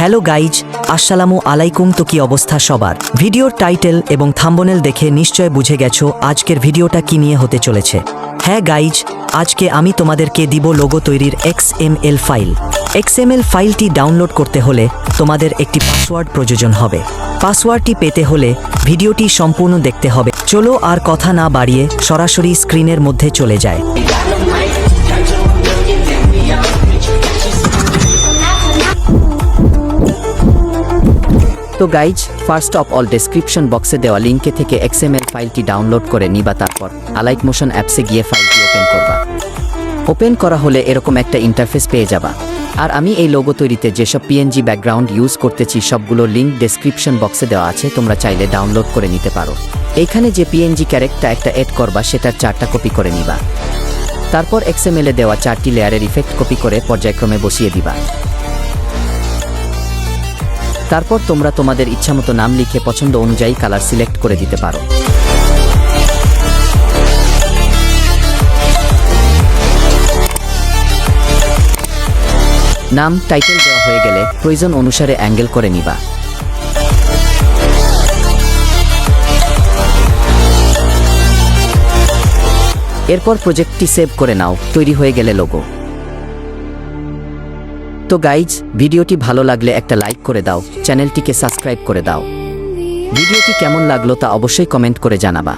Hello guys, আসসালামু আলাইকুম। তো কি অবস্থা সবার? ভিডিওর টাইটেল এবং থাম্বনেল দেখে নিশ্চয় বুঝে গেছো আজকের ভিডিওটা কি নিয়ে হতে চলেছে। হ্যাঁ গাইজ, আজকে আমি তোমাদেরকে দিব লোগো তৈরির X M L file. X M L ফাইলটি ডাউনলোড করতে হলে তোমাদের একটি পাসওয়ার্ড প্রয়োজন হবে। পাসওয়ার্ডটি পেতে হলে ভিডিওটি সম্পূর্ণ দেখতে হবে। চলো আর কথা না বাড়িয়ে সরাসরি স্ক্রিনের মধ্যে চলে যায়। তো guys first of all description বক্সে দেওয়া লিঙ্কে থেকে এক্সএমএল ফাইলটি ডাউনলোড করে নিবা তারপর আলাইট মোশন অ্যাপসে গিয়ে ফাইলটি ওপেন করবা। ওপেন করা হলে এরকম একটা ইন্টারফেস পেয়ে যাবা। আর আমি এই লোগো তৈরিতে যেসব পিএনজি ব্যাকগ্রাউন্ড ইউজ করতেছি, সবগুলো লিঙ্ক ডেসক্রিপশন বক্সে দেওয়া আছে, তোমরা চাইলে ডাউনলোড করে নিতে পারো। এইখানে যে পিএনজি ক্যারেক্টার একটা এড করবা, সেটার চারটা কপি করে নিবা। তারপর এক্সএমএলে দেওয়া চারটি লেয়ারের ইফেক্ট কপি করে পর্যায়ক্রমে বসিয়ে দিবা। তারপর তোমরা তোমাদের ইচ্ছামতো নাম লিখে পছন্দ অনুযায়ী কালার সিলেক্ট করে দিতে পারো। নাম টাইটেল দেওয়া হয়ে গেলে প্রয়োজন অনুসারে অ্যাঙ্গেল করে নিবা। এরপর প্রজেক্টটি সেভ করে নাও, তৈরি হয়ে গেলে লোগো তো গাইজ ভিডিওটি ভালো লাগলে একটা লাইক করে দাও, চ্যানেলটিকে সাবস্ক্রাইব করে দাও। ভিডিওটি কেমন লাগল তা অবশ্যই কমেন্ট করে জানাবা।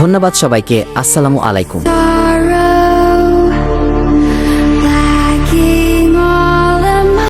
ধন্যবাদ সবাইকে, আসসালামু আলাইকুম।